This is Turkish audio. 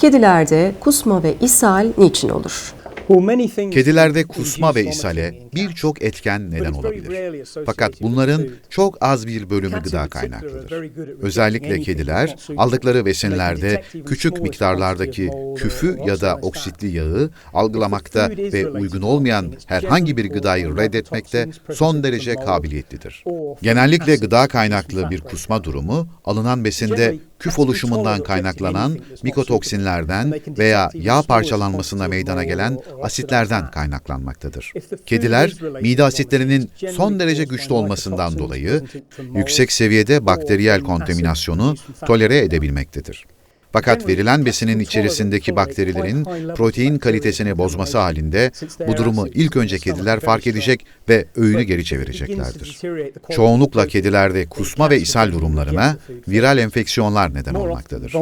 Kedilerde kusma ve ishal niçin olur? Kedilerde kusma ve ishale birçok etken neden olabilir. Fakat bunların çok az bir bölümü gıda kaynaklıdır. Özellikle kediler aldıkları besinlerde küçük miktarlardaki küfü ya da oksitli yağı algılamakta ve uygun olmayan herhangi bir gıdayı reddetmekte son derece kabiliyetlidir. Genellikle gıda kaynaklı bir kusma durumu alınan besinde küf oluşumundan kaynaklanan mikotoksinlerden veya yağ parçalanmasına meydana gelen asitlerden kaynaklanmaktadır. Kediler mide asitlerinin son derece güçlü olmasından dolayı yüksek seviyede bakteriyel kontaminasyonu tolere edebilmektedir. Fakat verilen besinin içerisindeki bakterilerin protein kalitesini bozması halinde bu durumu ilk önce kediler fark edecek ve öğünü geri çevireceklerdir. Çoğunlukla kedilerde kusma ve ishal durumlarına viral enfeksiyonlar neden olmaktadır.